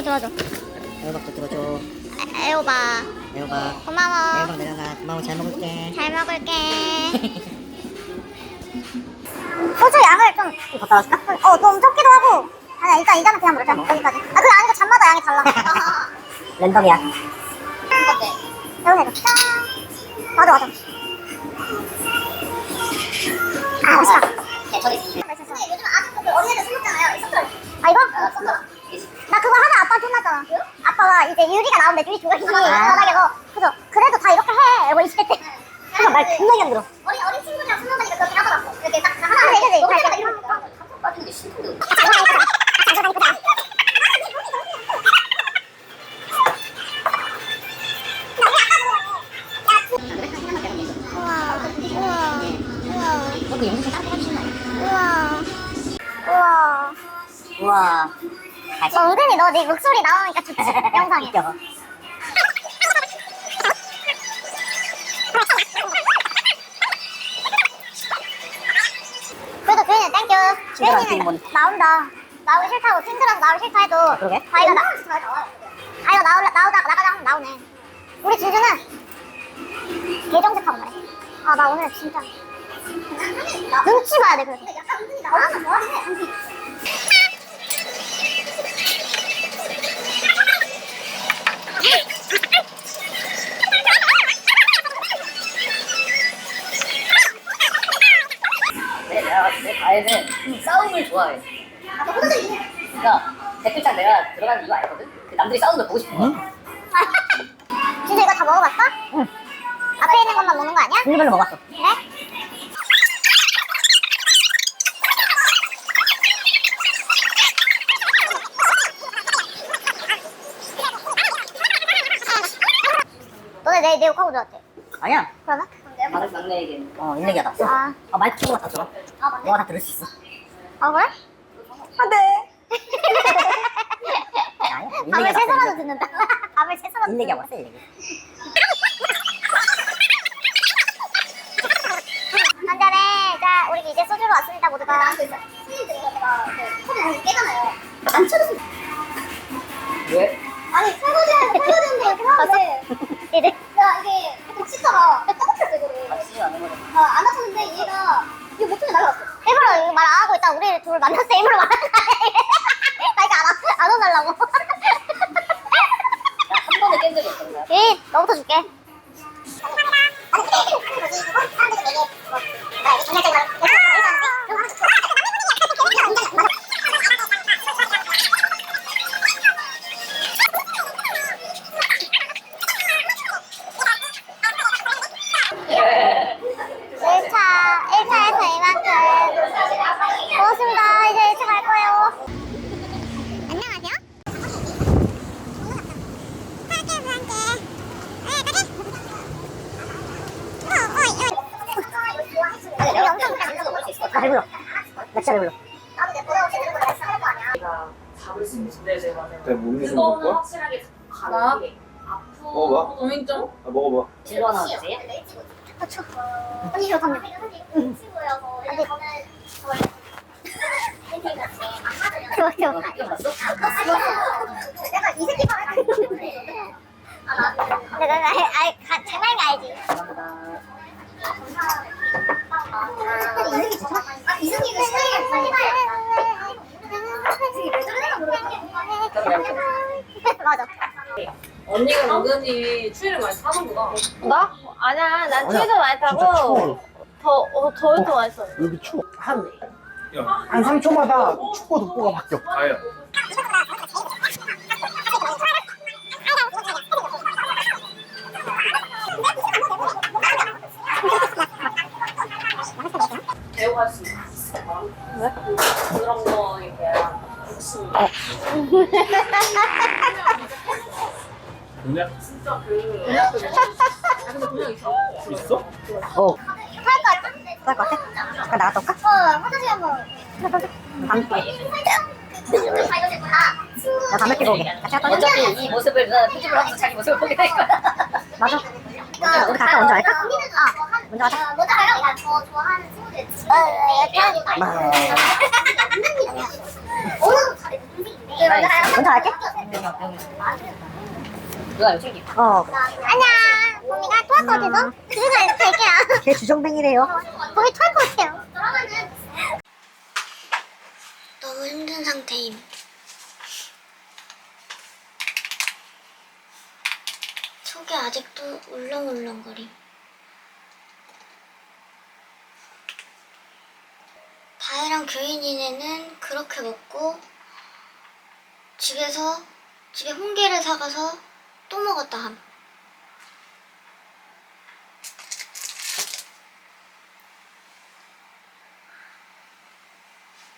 애호박도 들어줘. 애호박도 들어줘. 애- 애호박. 애호박. 고마워. 애호박 내려놔. 고마워 잘 먹을게. 잘 먹을게. 소주 양을 좀 갔다 왔을까? 어, 너무 적기도 하고. 아니야, 일단 이자는 그냥 먹자. 여기까지. 아, 그게 아니고 잠마다 양이 달라. 랜덤이야. 여기 해줘. 짠. 맞아, 맞아. 아, 맛있다. 요즘 아직도 어린애들 술 먹잖아요. 이 섞어. 아, 이거? 나 그거 하나 아빠 혼났잖아. 아빠가 이제 유리가 나오는데 유리 두 가지 바닥에서. 그래서 그래도 다 이렇게 해. 뭐 20대 때. 그러니까 말 겁나게 안 들어. 어린 어린 친구들이랑 술 먹으니까 그렇게 하더라고. 이렇게 딱 하나 하나 해주지. 너무 재밌다. 이런 거. 빠지는 게 싫던데. 우와, 우와, 어, 은근히 너 네 목소리 나오니까 좋지, 영상에. 웃겨. 그래도 교인은 땡큐. 비밀번호. 나온다. 나오기 싫다고 친구라서 나오기 싫다 해도 그러게? 자기가 나, 자기가 나올 나오다가 나가다 하면 나오네. 우리 주주는 개정직하고 말해. 아 나 오늘 진짜 눈치 봐야 돼 그래서. 약간 은근히 나오면 뭐하긴 내가 봤을 때 가해는 싸움을 좋아해. 그러니까 댓글창 내가 들어가는 이유 알거든. 그 남들이 싸우는 걸 보고 싶은 거야. 주주 이거 다 먹어봤어? 응. 앞에 있는 것만 먹는 거 아니야? 종류별로 먹었어. 그래? 내 욕하고 들었지? 아니야. 그러면? 막내 막내에게 어 일렉이야 다. 아. 아 마이크가 다 들어. 아 맞네 너가 다 들을 수 있어. 아 그래? 안 돼. 아니야. 밤을 일렉이야 새서라도 듣는다 밤을 새서라도 일렉이야 듣는다 왔어 일렉이. 한잔해 자 우리 이제 소주로 왔습니다 모두가 손님들이 내가 그 컵을 깨잖아요 안 쳐줬으면 왜? 아니 설거지하고 해야 되는데 이렇게 하는데 이제 야 이게 보통 씻다가 까먹혔어 이거를. 맞지 않은 거잖아. 아, 안 맞췄는데 얘가 이거 못하게 날라갔어. 일부러 말안 하고 있다 우리 둘 만났을 때 일부러 말하는 거 아니야 나 이거 안, 안 혼날라고. 나한 번에 깬 적이 없던 거야. 이 너부터 줄게. 일 나 배불러. 나 진짜 배불러. 잡을 수 있는 네 네 맞아요. 내가 몸이 좀 그거는 먹을까? 확실하게 가나 아프. 먹어봐. 고민점. 아 먹어봐 진로 하나 주세요. 그렇죠 언니 이거 담요 응 근데 그거 좀 내가 이 새끼 봐 내가 나 아이 가- 장난인 거 알지 감사합니다. 근데 이승기 좋나? 아 이승기가 시간이 빨리 가요 이승기 왜 저러나 모르겠네 맞아 언니가 은근히 추위를 많이 타는구나. 나? 아니야, 난 추위도 많이 타고 더, 어, 더위도 많이 써. 여기 추워. 한, 야 한 3초마다 춥고 덥고가 바뀌어. 수 있어. 왜? 그런 거에 대한 그. 아? 어? 할것 같아? 잠깐 나갔다 올까? 어 화장실 한번 나 담배 피고 오게. 어차피 이 모습을 편집을 하면서 자기 모습을 보게 될 거야. 맞아. 우리 각각 먼저 할까? 어. 먼저 하자. 먼저 가요? 내가 더 좋아하는 친구들 어, 약간. 오늘 잘해 동생인데 먼저? 먼저 할게. 누나 이거 챙기. 어. 안녕. 봄이가 토할 것 같아서 집에 갈- 갈게요. 걔 주정뱅이래요. 봄이 토할 것 같아요. 너무 힘든 상태임. 속이 아직도 울렁울렁거림. 다혜랑 교인이네는 그렇게 먹고 집에서 집에 홍게를 사가서 또 먹었다 함.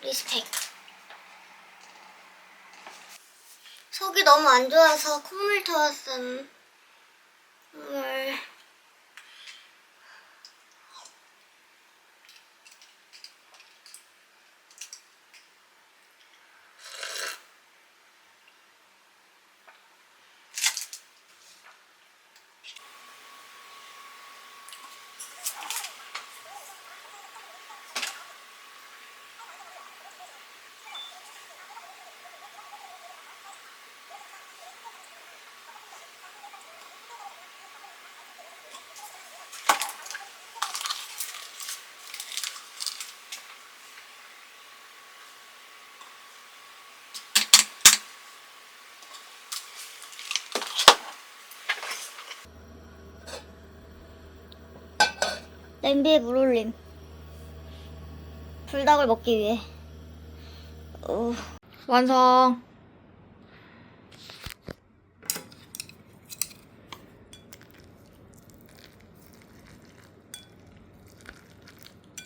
리스펙. 속이 너무 안 좋아서 콧물 터왔음. 물. 냄비에 물 올림. 불닭을 먹기 위해. 어. 완성.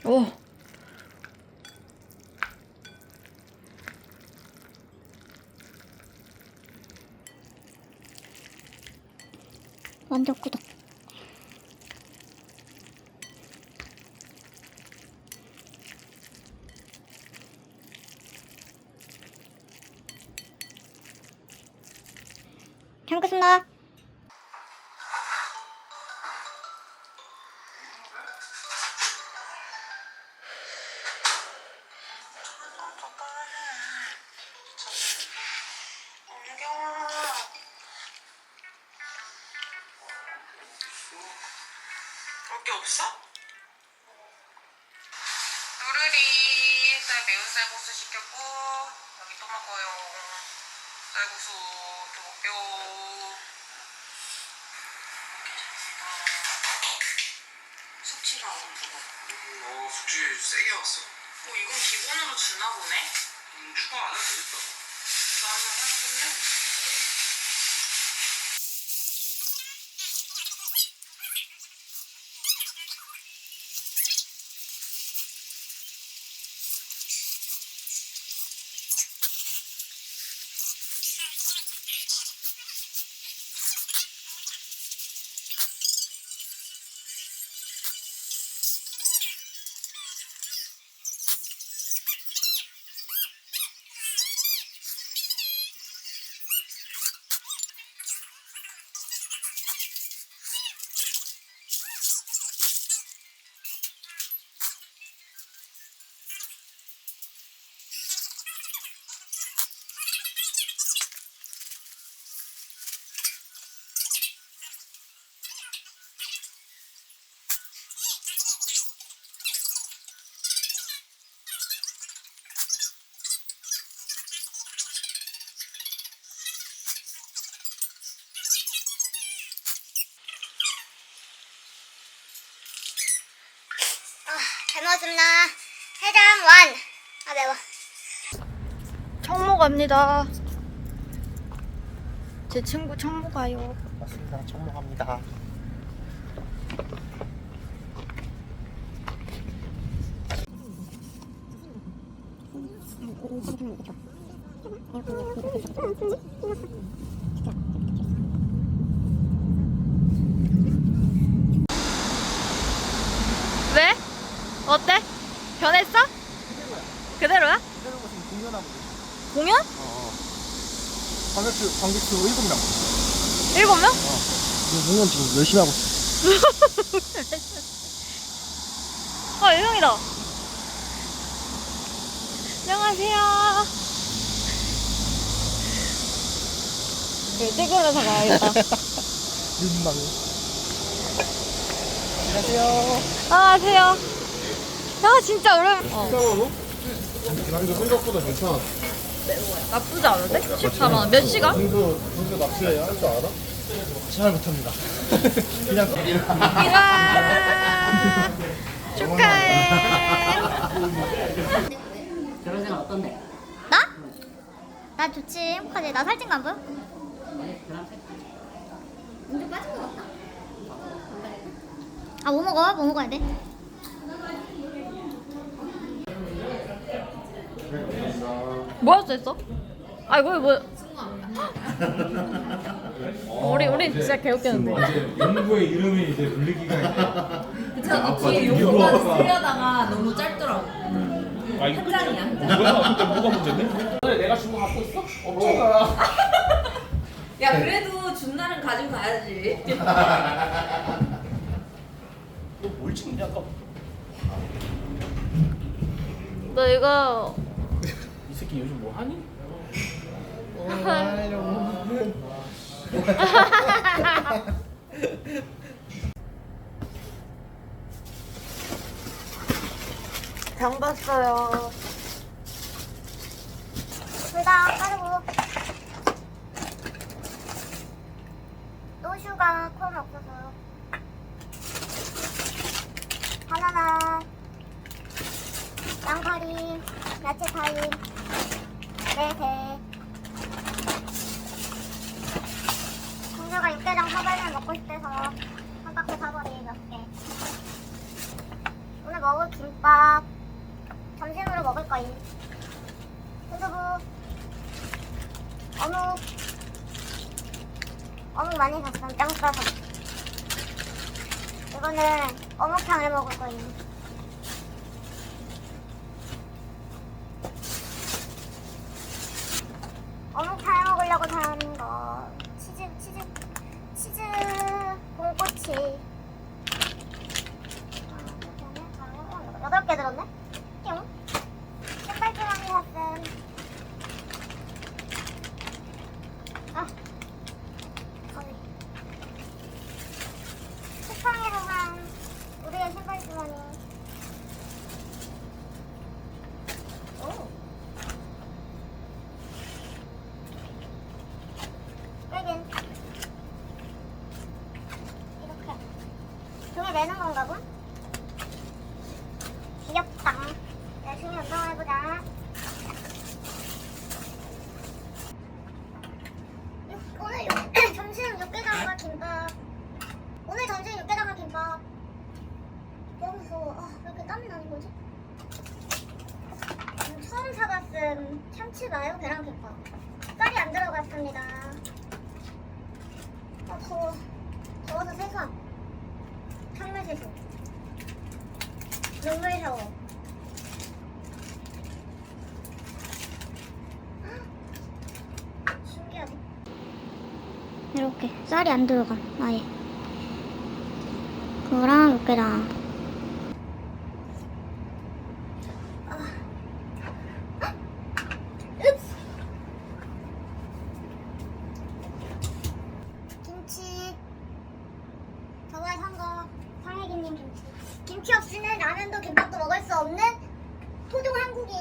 오. 게 없어? 누르리 쌀 매운 쌀국수 시켰고 여기 또 먹어요 쌀국수 또 먹게요 숙취가 안 오고 어 숙취 세게 왔어. 어 이건 기본으로 주나 보네 음, 추가 안 해도 되겠다. 나는 할 텐데 잘 먹었습니다. 해장 완. 아 매워. 청모 갑니다. 제 친구 청모 가요. 맞습니다. 청목합니다. 왜? 어때? 변했어? 그대로야? 관객수 관객수 7명. 일곱 명? 공연 지금 열심히 하고 있어. 아, 유형이다. 안녕하세요. 네, 찍으면서 가야겠다. 민망해. 안녕하세요. 안녕하세요. 아, 진짜 오랜. 어. 난이도 생각보다 괜찮아. 나쁘지 않은데? 14만 몇 시간? 공수 공수 낚시 할줄 알아? 잘 못합니다. 그냥 이라 축하해. 결혼 생활 어떤데? 나? 나 좋지 행복하지 나 살찐 거 안 보여? 운동 빠진 것 같다. 아 뭐 먹어? 뭐 먹어야 돼? 뭐였어 했어? 아 이거 뭐? 우리 우리 진짜 개웃겼는데. 연구의 이름이 이제 물리기가 뒤에 욕까지 쓰려다가 너무 짧더라고. 아 이거 한 장이야, 한 장. 뭐가 근데 뭐가 문제인데? 근데 내가 준거 갖고 있어? 없잖아. 야, 그래도 준 날은 가지고 가야지. 너뭘 찍냐 아까? 너 이거 이 새끼 요즘 뭐 하니? 장 봤어요. 둘다 빠르고 노슈가 콘 없어서 바나나 양파리 야채 타임 네세 공주가 육개장 사발면 먹고 싶대서 한 박스 사버리 몇개 오늘 먹을 김밥 점심으로 먹을 거임 순두부 어묵 어묵 많이 샀어 짱 싸서 이거는 어묵탕을 먹을 거임 먹으려고 산 거. 치즈 치즈 치즈 공꼬치. 아, 여덟 개 들었네 뿅 신발주머니 샀음 아, 거기. 쿠팡에서 산 우리의 신발 주머니. 오. 빼긴. 이렇게. 등에 매는 건가 본? 귀엽다. 열심히 운동해보자. 육- 오늘 육, 점심 육개장과 김밥. 오늘 점심 육개장과 김밥. 너무 무서워. 아, 왜 이렇게 땀이 나는 거지? 음, 처음 참치 마요 계란 김밥. 쌀이 안 들어갔습니다. 아, 더워. 더워서 세수함. 찬물 세수. 눈물 샤워. 신기하네. 이렇게 쌀이 안 들어가 아예 그거랑 육개랑 김치 저번에 산거 상혜기님 김치 김치 없이는 라면도 김밥도 먹을 수 없는 토종 한국인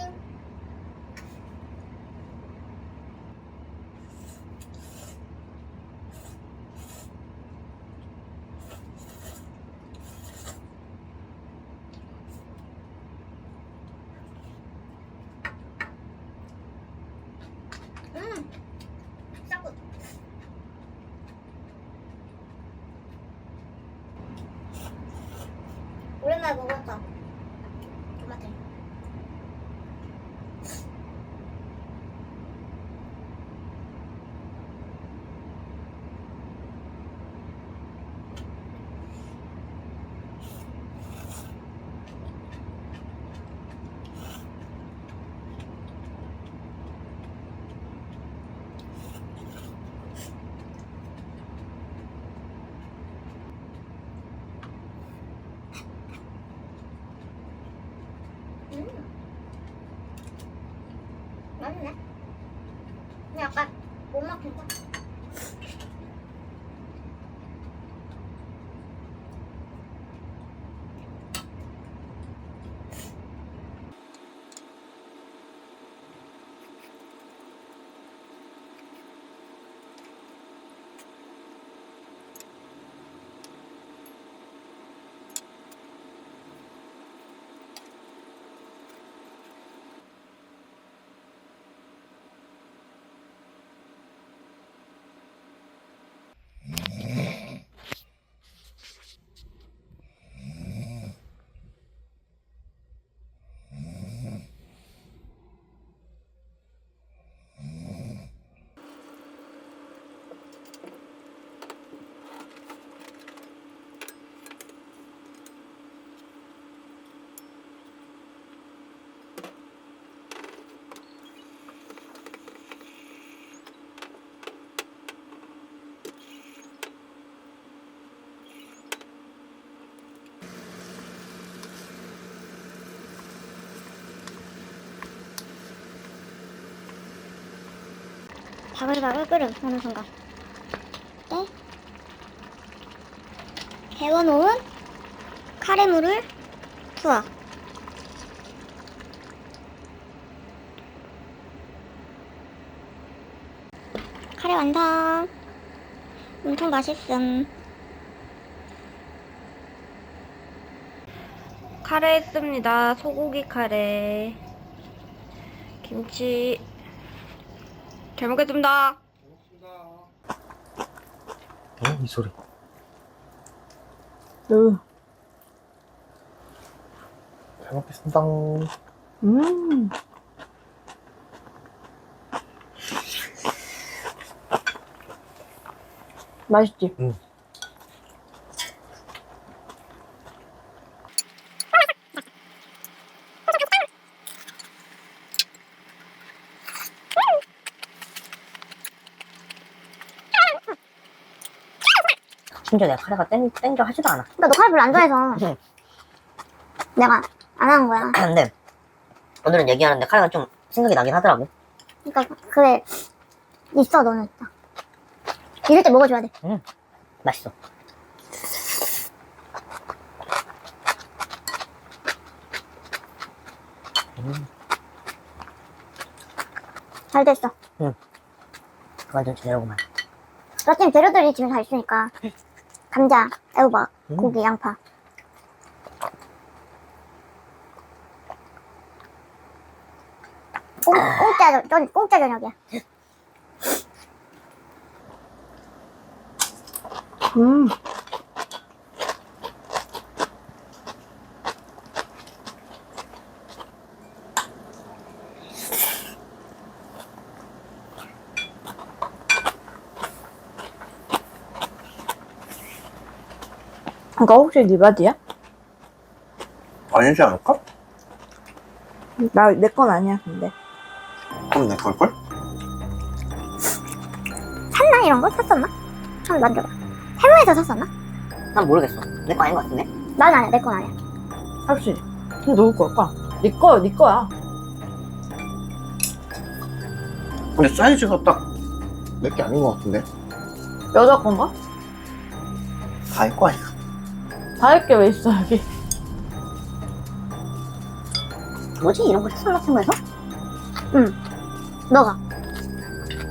바글바글 끓음 어느 순간. 네. 데워놓은 카레물을 부어. 카레 완성. 엄청 맛있음. 카레 했습니다. 소고기 카레. 김치. 잘 먹겠습니다. 어, 이 소리. 으, 잘 먹겠습니다. 음. 맛있지? 응. 심지어 내가 카레가 땡, 땡겨 하지도 않아. 나너 카레 별로 안 좋아해서 응. 내가 안 하는 거야. 근데 오늘은 얘기하는데 카레가 좀 생각이 나긴 하더라고. 그러니까 그래 있어 너는 있다. 이럴 때 먹어줘야 돼. 맛있어. 잘 됐어. 완전 제대로구만. 어차피 재료들이 집에 다 있으니까 감자, 애호박, 고기, 양파. 공, 공짜, 저, 공짜 저녁이야. 음. 이거 혹시 네 바지야? 아니지 않을까? 나 내 건 아니야 근데 그럼 내 걸걸? 샀나 이런 거 샀었나? 한번 만져봐. 해외에서 샀었나? 난 모르겠어. 내 거 아닌 것 같은데? 난 아니야, 내 건 아니야. 확실히 근데 누구 걸까? 네 거야 네 거야 근데 사이즈가 딱내게 아닌 것 같은데? 여자 건가? 다일 거 아니야? 다 할 게 왜 있어 여기 뭐지? 이런 거 샀었나 친구에서? 너가.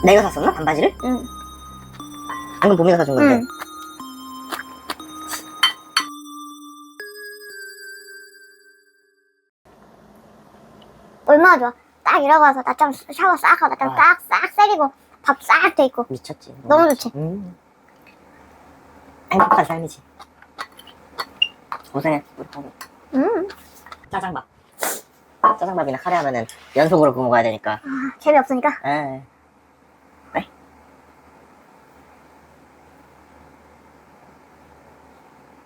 내가 샀었나? 반바지를? 응. 방금 봄이가 사준 건데. 응. 얼마나 좋아. 딱 일어나서 낮잠 샤워 싹 하고 낮잠 아. 싹싹 새기고 밥 싹 돼 있고 미쳤지. 너무 좋지. 음. 행복한 삶이지. 고생해, 우리 가족. 음 짜장밥. 짜장밥이나 카레 하면은 연속으로 구워 먹어야 되니까. 아, 재미없으니까 에. 그래.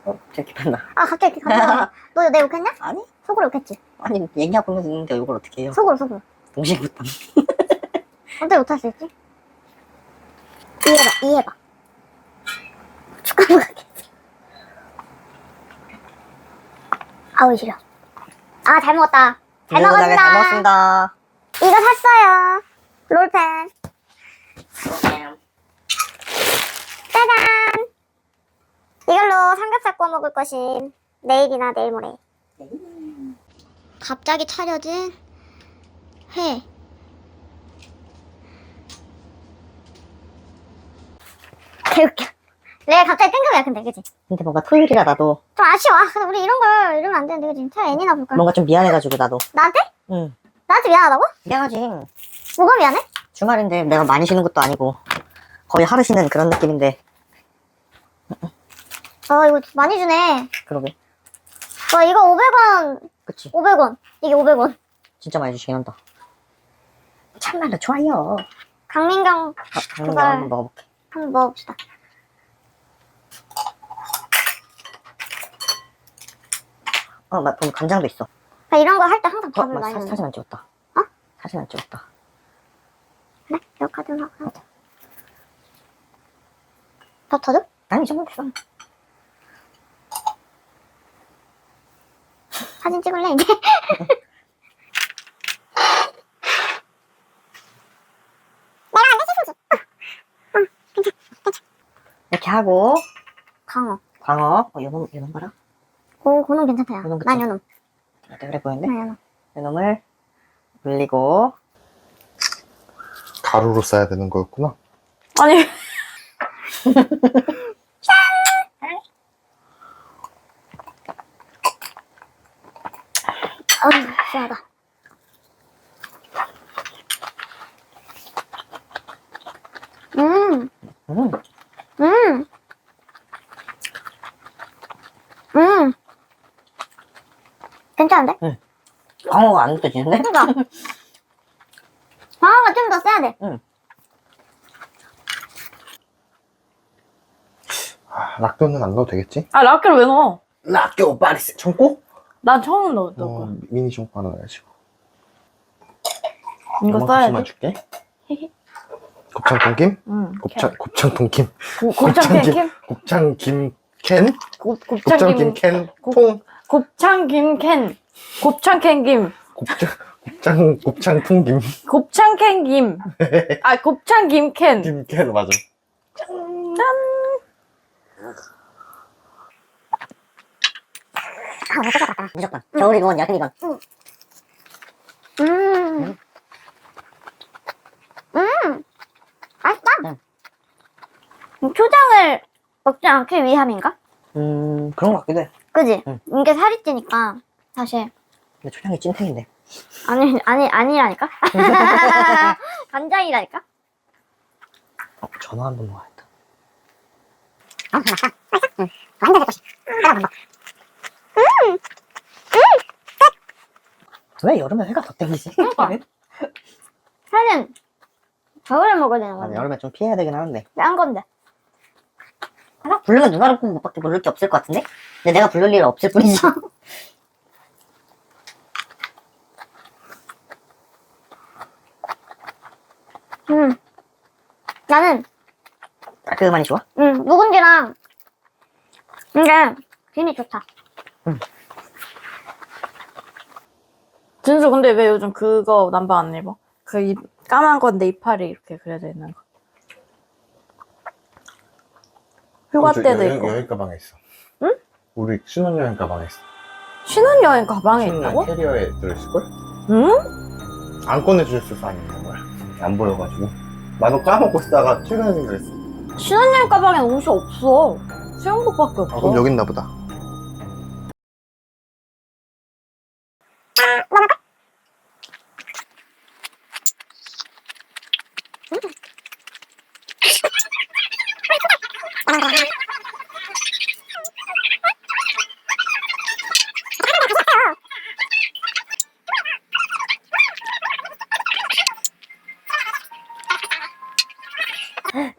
어, 저렇게 봤나? 아 갑자기 갑자기 너내 욕했냐? 아니, 속으로 욕했지 아니, 얘기하고 있는데 이걸 어떻게 해요? 속으로 속으로 동시에 못함. 어떻게 못할 수 있지? 이해해봐 이해해봐 축하는 가겠 아우 싫어. 아 잘 먹었다. 잘 먹었다. 잘 먹었습니다. 이거 샀어요. 롤펜. 짜잔. 이걸로 삼겹살 구워 먹을 것임. 내일이나 내일 모레. 갑자기 차려진 회. 개웃겨. 내가 갑자기 뜬금이야 근데 그치? 근데 뭔가 토요일이라 나도 좀 아쉬워. 아, 근데 우리 이런 걸 이러면 안 되는데 그지? 차라리 애니나 볼걸. 뭔가 좀 미안해가지고 나도. 나한테? 응. 나한테 미안하다고? 미안하지. 뭐가 미안해? 주말인데 내가 많이 쉬는 것도 아니고 거의 하루 쉬는 그런 느낌인데 어 이거 많이 주네. 그러게. 와 이거 500원. 그치. 500원. 이게 500원. 진짜 많이 주시긴 한다. 참말로 좋아요. 강민경 아, 당근 그걸- 한번 먹어볼게. 한번 먹어봅시다. 어, 맞, 보면 간장도 있어. 나 이런 거 할 때 항상 어, 밥을 맞, 많이 사, 먹는 사진 안 찍었다. 어? 사진 안 찍었다. 그래? 이거 카드나 하자. 더 터져? 아니, 이 정도 됐어. 사진 찍을래 이제? 내가 안 되지 소지. 이렇게 하고, 강어. 광어. 어, 요놈, 요놈 봐라. 고 고놈 괜찮다. 야. 요놈 그치? 난 요놈. 어때, 그래 보이는데? 난 요놈. 요놈을 올리고. 가루로 싸야 되는 거였구나. 아니. 어우 시원하다. 음. 음, 음. 음. 괜찮은데? 안 느껴지는데? 그니까. 방어가 좀더 세야 돼. 아, 락교는 안 넣어도 되겠지? 아, 라켓을 왜 넣어? 락교 파리스. 청고? 난 처음 넣었 어, 거 미니 청고 하나 넣어야지. 이거 써야 만 돼? 줄게. 곱창 통김? 응. 곱창, 곱창 통김. 고- 곱창 캔? 곱창 김 캔? 곱, 곱창 곱창 김 김, 캔? 곱- 통? 곱창 김 캔. 곱창 캔 김. 곱창, 곱창, 곱창 통김. 곱창 캔 김. 아, 곱창 김 캔. 김 캔, 맞아. 무조건. 겨울이건 여름이건. 음. 음. 맛있다. 응. 음, 초장을 먹지 않기 위함인가? 음, 그런 것 같기도 해. 그지? 응. 이게 살이 찌니까 사실 근데 초장이 찐텐인데. 아니 아니 아니라니까 간장이라니까 어, 전화 한번 먹어야겠다. 완전 될 것이 왜 여름에 회가 더 땡기지? 그러니까. 살은 겨울에 먹어야 되는 아, 건데 여름에 좀 피해야 되긴 하는데. 딴 건데 하나 부르면 누나를 꼭 밖에 부를 게 없을 것 같은데? 근데 내가 부를 일은 없을 뿐이지. 음 나는 깔끔하니 좋아? 음 묵은지랑 이게 김이 좋다 준수 근데 왜 요즘 그거 남방 안 입어? 그 입, 까만 건데 이파리 이렇게 그려져 있는 거. 휴가 때도 여행, 있고. 여행 가방에 있어. 응? 우리 신혼여행 가방에 있어. 신혼여행 가방에 신혼여행 있다고? 캐리어에 들어있을걸? 응? 안 꺼내주셨을 거 아니는 거야. 안 보여가지고. 나도 까먹고 있다가 최근에 생각했어. 신혼여행 가방엔 옷이 없어. 수영복밖에 없어. 아, 그럼 여기 있나 보다.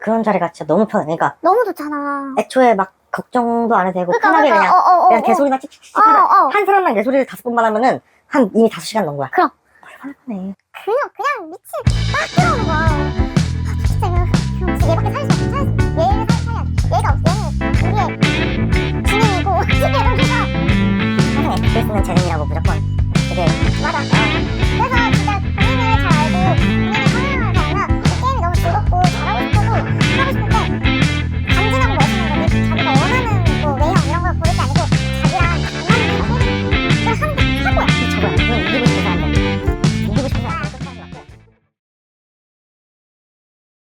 그런 자리가 진짜 너무 편해. 그러니까 너무 좋잖아. 애초에 막 걱정도 안 해도 되고 그러니까, 편하게 그러니까, 그냥 어, 어, 어 그냥 어. 개소리만 칙칙칙 어, 어, 어. 한 사람만 개소리를 네 다섯 번만 하면은 한 이미 다섯 시간 넘은 거야. 그럼 아, 얼마나 그냥 그냥 미친 막 들어오는 거야. 아, 진짜 그냥 그 얘밖에 살수 없어. 얘를 살 살려. 얘가 없어. 얘는 우리의 진행이고 얘가 우리가 세상에 그글 쓰는 재능이라고 무조건 되게 맞아. 어.